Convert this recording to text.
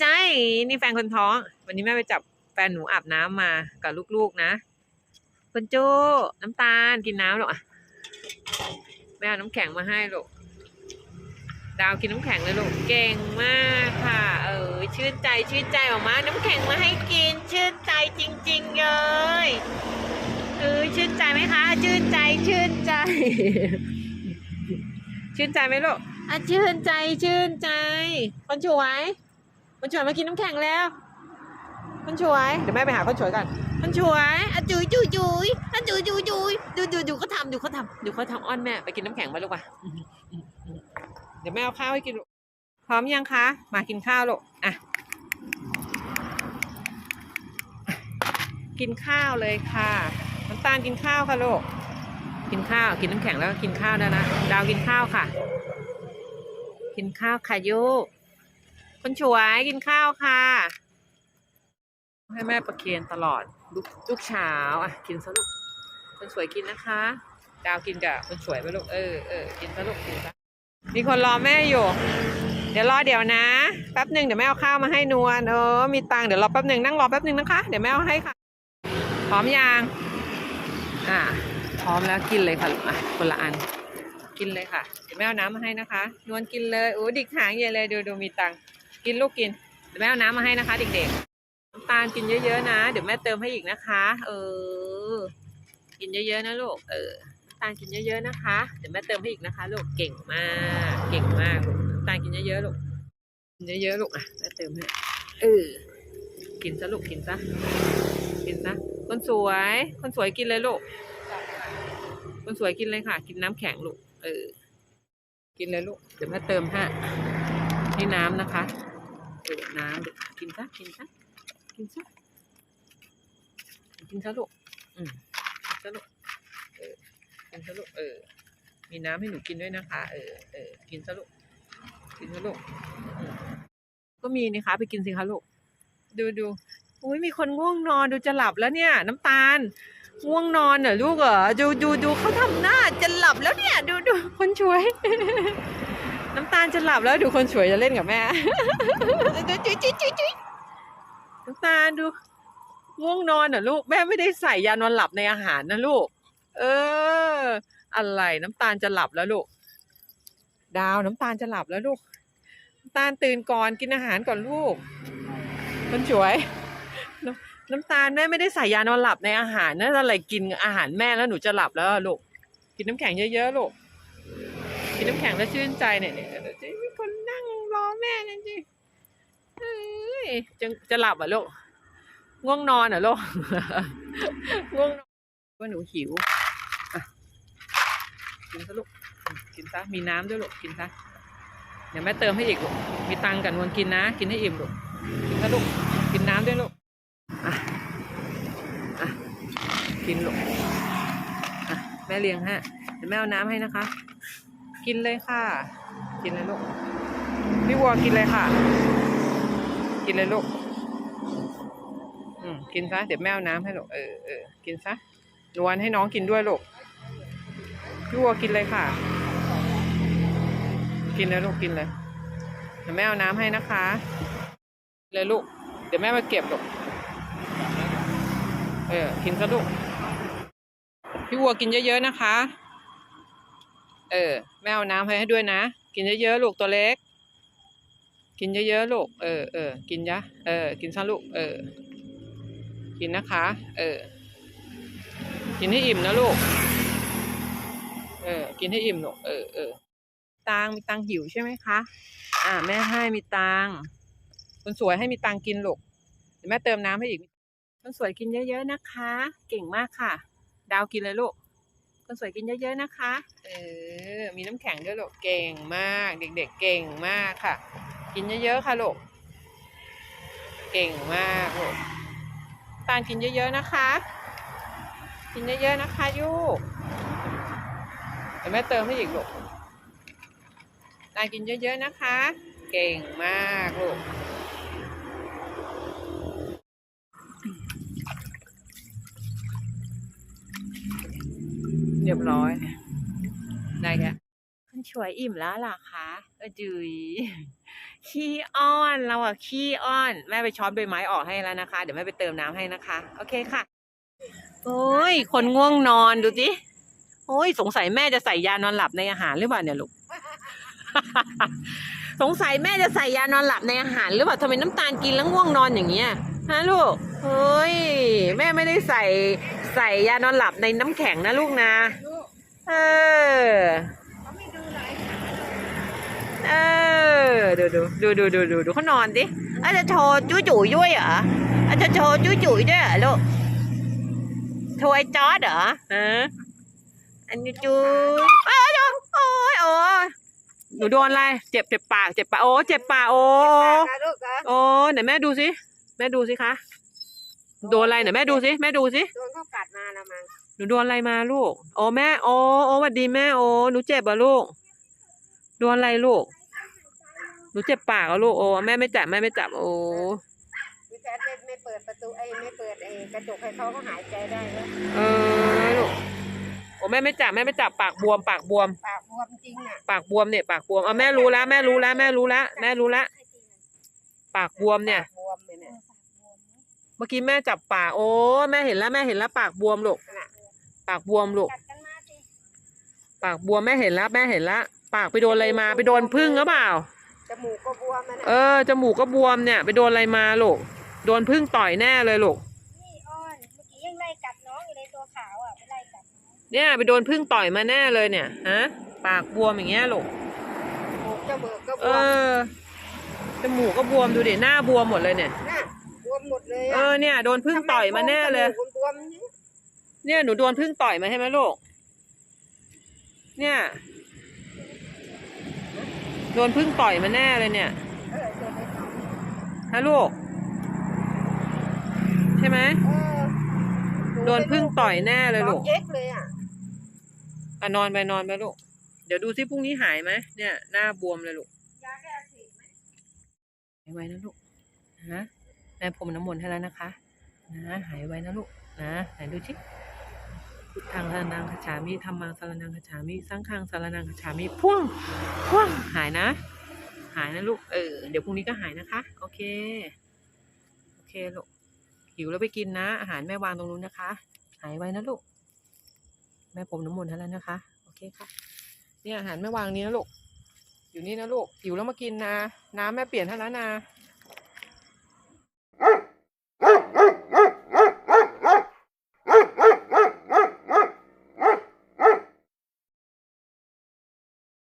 ใจนี่แฟนคนท้อง วันนี้แม่ไปจับแฟนหนูอาบน้ำมากับลูกๆนะคุณโจน้ำตาลกินน้ำหรอกอะแม่เอาน้ำแข็งมาให้ลูกดาวกินน้ำแข็งเลยลูกเก่งมากค่ะ เออชื่นใจชื่นใจออกมา น้ำแข็งมาให้กิน ชื่นใจจริง ๆเลยเออชื่นใจไหมคะ ชื่นใจชื่นใจ ชื่นใจไหมลูกอะชื่นใจชื่นใจคนช่วย คนช่วยมากินน้ำแข็งแล้ว คนช่วย เดี๋ยวแม่ไปหาคนช่วยกันคนช่วยอะจุยจุยจุยอะจุยจุยจุยดูดูดูเขาทำดูเขาทำดูเขาทำอ้อนแม่ไปกินน้ำแข็งมาลูกป่ะเดี๋ยวแม่เอาข้าวให้กินลูกพร้อมยังคะ มากินข้าวลูกอะกินข้าวเลยค่ะน้ำตาลกินข้าวค่ะลูกกินข้าวกินน้ำแข็งแล้วก็กินข้าวได้นะดาวกินข้าวค่ะ กินข้าวค่ะยูก คนช่วยกินข้าวค่ะ ให้แม่ประเคนตลอดทุกทุกเช้าอะกินซะลูกคนสวยกินนะคะ ดาวกินกับคนสวยไปลูกเออเออกินซะลูกกินซะมีคนรอแม่อยู่ เดี๋ยวรอเดี๋ยวนะแป๊บหนึ่งเดี๋ยวแม่เอาข้าวมาให้นวลเออมีตังเดี๋ยวรอแป๊บหนึ่งนั่งรอแป๊บหนึ่งนะคะ เดี๋ยวแม่เอาให้ค่ะพร้อมยังอ่าพร้อมแล้วกินเลยค่ะลูกอะคนละอันกินเลยค่ะ เดี๋ยวแม่เอาน้ำมาให้นะคะ นวลกินเลยโอ้ดิกหางใหญ่เลยดูดูมีตังค์ กินลูกกินเดี๋ยวแม่เอาน้ำมาให้นะคะเด็กๆน้ำตาลกินเยอะๆนะ เดี๋ยวแม่เติมให้อีกนะคะ เออ กินเยอะๆนะลูก เออน้ำตาลกินเยอะๆนะคะ เดี๋ยวแม่เติมให้อีกนะคะ ลูกเก่งมาก เก่งมากลูกน้ำตาลกินเยอะๆลูกกินเยอะๆลูกอะแม่เติมให้เออกินซะลูกกินซะกินซะคนสวย คนสวยกินเลยลูกคนสวยกินเลยค่ะ กินน้ำแข็งลูกเออ กินเลยลูกเดี๋ยวแม่เติมให้นี่น้ำนะคะ เออน้ำเดี๋ยวกินซะกินซะกินซะกินซะลูกอืมกินซะลูกเออกินซะลูกเออ มีน้ำให้หนูกินด้วยนะคะ เออเออกินซะลูกกินซะลูกอืมก็มีนี่คะ ไปกินสิคะลูกดูดูอุ้ยมีคนง่วงนอนดูจะหลับแล้วเนี่ย น้ำตาลง่วงนอนเหรอลูกเหรอดูดูดูเขาทำหน้าจะหลับแล้วเนี่ย ดูดูคนช่วย น้ำตาลจะหลับแล้วดูคนช่วยจะเล่นกับแม่จุ๊ยจุ๊ยจุ๊จุ๊น้ำตาลดูง่วงนอนเหรอลูกแม่ไม่ได้ใส่ยานอนหลับในอาหารนะลูก เออ อะไรน้ำตาลจะหลับแล้วลูก ดาวน้ำตาลจะหลับแล้วลูก น้ำตาลตื่นก่อนกินอาหารก่อนลูก คนสวย น้ำน้ำตาลแม่ไม่ได้ใส่ยานอนหลับในอาหารนะอะไรกินอาหารแม่แล้วหนูจะหลับแล้วลูก กินน้ำแข็งเยอะๆลูก นน้ำแข็งแล้วชื่นใจเนี่ยเนี่ยเจะมีคนนั่งรอแม่จริงๆเฮ้ยจะจะหลับอะลูกง่วงนอนเหรอะลูกง่วงนอนว่าหนูหิวกินซะลูกกินซะมีน้ำด้วยลูกกินซะเดี๋ยวแม่เติมให้อีกลูกมีตังกันวนกินนะ กินให้อิ่มลูกกินซะลูกกินน้ำด้วยลูกอะอะกินลูกอะแม่เลี้ยงฮะเดี๋ยวแม่เอาน้ำให้นะคะ กินเลยค่ะ กินเลยลูก พี่วัวกินเลยค่ะ กินเลยลูก อืมกินซะ เดี๋ยวแม่เอาน้ำให้ลูก เออเออกินซะนวลให้น้องกินด้วยลูก พี่วัวกินเลยค่ะ กินเลยลูกกินเลย เดี๋ยวแม่เอาน้ำให้นะคะ เลยลูก เดี๋ยวแม่มาเก็บลูก เออ กินซะลูก พี่วัวกินเยอะๆนะคะ เออแม่เอาน้ำให้ให้ด้วยนะ กินเยอะๆลูกตัวเล็ก กินเยอะๆลูก เออเออกินยะเออ กินซะลูก เออ กินนะคะ เออ กินให้อิ่มนะลูก เออ กินให้อิ่มลูก เออเออตังมีตังหิวใช่ไหมคะ อ่า แม่ให้มีตังคนสวยให้มีตังกินลูกเดี๋ยวแม่เติมน้ำให้อีกคนสวยกินเยอะๆนะคะ เก่งมากค่ะ ดาวกินเลยลูก คนสวยกินเยอะ ๆนะคะ เออ มีน้ำแข็งด้วยลูกเก่งมาก เด็ก ๆ เก่งมากค่ะ กินเยอะๆค่ะลูกเก่งมากลูกตาลกินเยอะๆนะคะ กินเยอะๆนะคะยูกเดี๋ยวแม่เติมให้อีกลูกตาลกินเยอะๆนะคะ เก่งมากลูก เรียบร้อย ได้แค่คุณ ช่วยอิ่มแล้วล่ะคะเออจุยขี้อ้อนเราอะขี้อ้อน แม่ไปช้อนใบไม้ออกให้แล้วนะคะ เดี๋ยวแม่ไปเติมน้ำให้นะคะ โอเคค่ะ โอ้ย คนง่วงนอนดูสิโอ้ย สงสัยแม่จะใส่ยานอนหลับในอาหารหรือเปล่าเนี่ยลูก สงสัยแม่จะใส่ยานอนหลับในอาหารหรือเปล่าทำไมน้ำตาลกินแล้วง่วงนอนอย่างเงี้ยฮะลูกเฮ้ย แม่ไม่ได้ใส่ใส่ยานอนหลับในน้ำแข็งนะลูกนะลูกเออ เขาไม่ดูหลายขา เออ ดูดูดูดูดูดูดูเขานอนดิอาจจะโชว์จุ้ยจุ๋ยด้วยเหรออาจจะโชว์จุ้ยจุ๋ยด้วยเหรอลูกโชว์ไอ้จอร์ดเหรอฮะอันนี้จุ้ยเอ้ยโอ้ยโอ้ยหนูโดนอะไรเจ็บเจ็บปากเจ็บปากโอ้เจ็บปากโอ้โอ้ไหนแม่ดูสิแม่ดูสิคะโดนอะไรไหนแม่ดูสิแม่ดูสิโดนเขากัดมาละมั้งหนูโดนอะไรมาลูกโอ้แม่โอ้โอ้สวัสดีแม่โอ้หนูเจ็บเหรอะลูกโดนอะไรลูก หนูเจ็บปากเหรอะลูกโอ้แม่ไม่จับแม่ไม่จับโอ้พี่แพทย์ไม่ไม่เปิดประตูไอ้ไม่เปิดไอ้กระจกให้เขาก็หายใจได้แล้วเออลูกโอ้แม่ไม่จับแม่ไม่จับปากบวม ปากบวม ปากบวมจริงอะปากบวมเนี่ยปากบวมเอาแม่รู้แล้วแม่รู้แล้วแม่รู้แล้วแม่รู้แล้วปากบวมเนี่ย ปากบวมเลยเนี่ยเมื่อกี้แม่จับปากโอ้แม่เห็นแล้วแม่เห็นแล้วปากบวมลูกน่ะปากบวมลูกกัดกันมาสิปากบวมแม่เห็นแล้วแม่เห็นแล้วปากไปโดนอะไรมาไปโดนพึ่งหรือเปล่า จมูกก็บวมมันเออะอจมูกก็บวมเนี่ย ไปโดนอะไรมาลูกโดนพึ่งต่อยแน่เลยลูกนี่อ้อนเมื่อกี้ยังไล่กัดน้องอยู่เลยตัวขาวอะไปไล่กัดน้องเนี่ยไปโดนพึ่งต่อยมาแน่เลยเนี่ยฮะปากบวมอย่างเงี้ยลูกจมูกก็บเอวมอจมูกก็บวมดูดิหน้าบวมหมดเลยเนี่ย น่ะบวมหมดเลยเออะอเนี่ยโดนพึ่งต่อยมาแน่เลย ทำไมโพรงจมูกบวมๆเนี่ยเนี่ยหนูโดนพึ่งต่อยมาใช่ไหมลูก เนี่ย โดนพึ่งต่อยมาแน่เลยเนี่ยเออโดนไปสองฮะลูก ใช่ไหมเออโดนพึ่งต่อยแน่เลยลูกร้องเอ็กเลยอะอะนอนไปนอนไปลูก เดี๋ยวดูซิพรุ่งนี้หายไหมเนี่ย หน้าบวมเลยลูกยาแก้อักเสบไหมหายไว้นะลูกนะแม่พรมน้ำมนต์ให้แล้วนะคะ นะ หายไว้นะลูกนะไหนดูชิ พุทธังสารนังคาฉามิธรรมังสารนังคาฉามิสังฆังสารนังคาฉามิพ่วงพ่วงหายนะ หายนะลูกเออเดี๋ยวพรุ่งนี้ก็หายนะคะ โอเค โอเคลูกหิวแล้วไปกินนะ อาหารแม่วางตรงนู้นนะคะ หายไว้นะลูก แม่ผมน้ำมนต์ให้แล้วนะคะ โอเคค่ะ เนี่ยอาหารแม่วางนี้นะลูก อยู่นี่นะลูกหิวแล้วมากินนะ น้ำแม่เปลี่ยนให้แล้วนะ